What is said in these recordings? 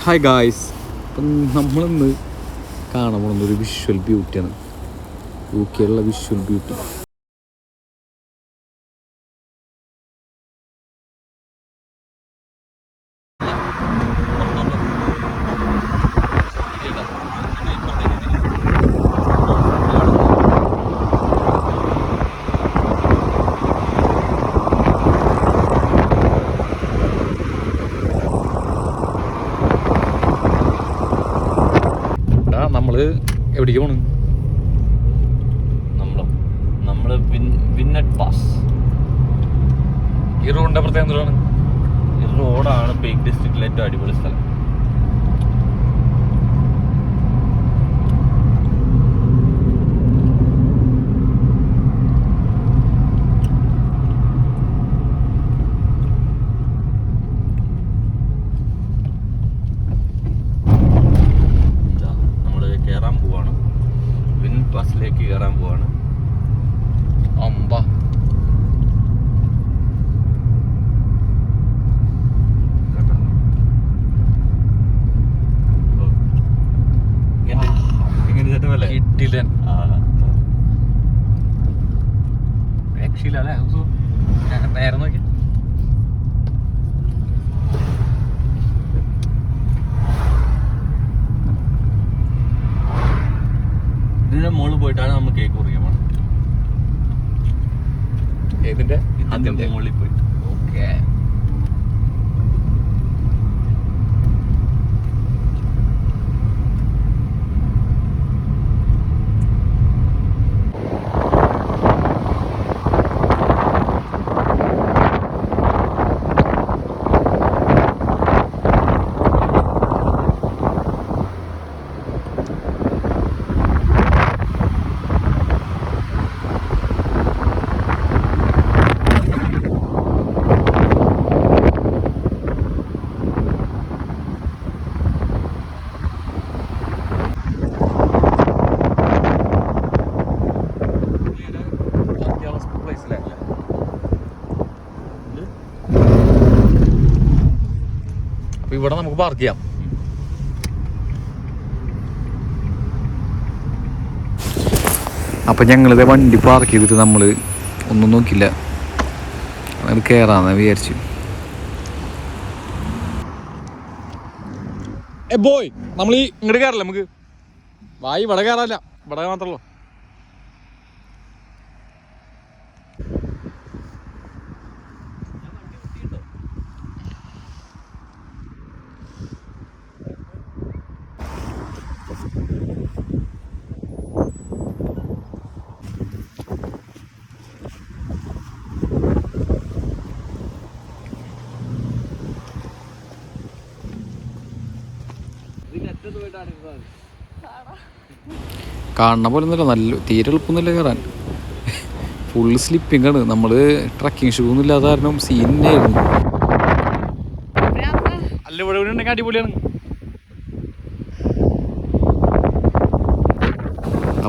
Hi guys അപ്പം നമ്മളിന്ന് കാണാൻ പോകുന്ന ഒരു വിഷ്വൽ ബ്യൂട്ടിയാണ് യു കെയിലുള്ള വിഷ്വൽ ബ്യൂട്ടി നമ്മൾ എവിടേക്ക് പോണ് വിന്നറ്റ് പാസ്. ഈ റോഡിന്റെ പ്രത്യേകം എന്താണ് ഈ റോഡാണ് പേക്ക് ഡിസ്ട്രിക്റ്റിലെ ഏറ്റവും അടിപൊളി സ്ഥലം. പോവാണ്. അമ്പ. കിട്ടില്ല. രക്ഷയില്ല അല്ലേ? നേരെ നോക്കി ഇതിന്റെ മുകളിൽ പോയിട്ടാണ് നമ്മൾ കേക്ക് മുറിക്കാൻ പോണത്. ഏതിന്റെ മുകളിൽ പോയിട്ട് ഓക്കെ അപ്പൊ ഇവിടെ നമുക്ക് പാർക്ക് ചെയ്യാം. അപ്പം ഞങ്ങളിത് വണ്ടി പാർക്ക് ചെയ്തിട്ട് നമ്മൾ ഒന്നും നോക്കില്ല അത് കയറാന്ന് വിചാരിച്ചു. ബോയ് നമ്മൾ ഈ ഇങ്ങോട്ട് കയറല്ലേ നമുക്ക്? വായി ഇവിടെ കയറാല്ല ഇവിടെ മാത്രമല്ലോ കാണുന്ന പോലെ ഒന്നുമില്ല. നല്ല തീരെ എളുപ്പമൊന്നുമില്ല കയറാൻ. ഫുള്ള് സ്ലിപ്പിംഗ് ആണ്. നമ്മൾ ട്രക്കിംഗ് ഷൂ ഒന്നും ഇല്ലാത്ത കാരണം സീനായിരുന്നു അല്ല ഇവിടെ അടിപൊളിയാണ്.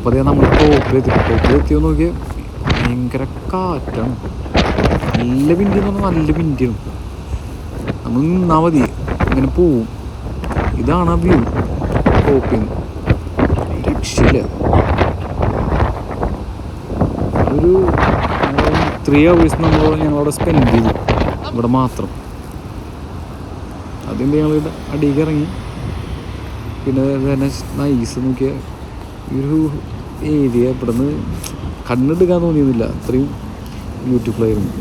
അപ്പോൾ അതേ നമ്മൾ ടോപ്പിലെത്തി ടോപ്പിലെത്തിയോ നോക്കിയാൽ ഭയങ്കര കാറ്റാണ്. നല്ല എന്ന് പറഞ്ഞാൽ നല്ല വിൻഡിയാണ് നമ്മൾ നിന്നാൽ മതി. ഇങ്ങനെ പോവും. ഇതാണ് വ്യൂ ടോപ്പിൽ രക്ഷയില്ല. ഒരു ത്രീ അവേഴ്സ് നമ്മൾ ഞങ്ങളവിടെ സ്പെൻഡ് ചെയ്തു. ഇവിടെ മാത്രം. അതിന്റെ ഞങ്ങൾ അടിയിൽ ഇറങ്ങി പിന്നെ തന്നെ നൈസ് നോക്കിയ. ഈ ഒരു ഏരിയ ഇവിടെ നിന്ന് കണ്ണെടുക്കാൻ തോന്നിയതില്ല അത്രയും ബ്യൂട്ടിഫുൾ ആയിരുന്നു.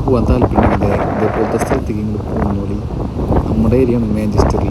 പോകാൻ താല്പര്യമില്ല ഇതേപോലത്തെ സ്ഥലത്തേക്ക് ഇങ്ങോട്ട് പോകുന്നോളി പോലെ നമ്മുടെ ഏരിയയാണ് മാഞ്ചസ്റ്ററിൽ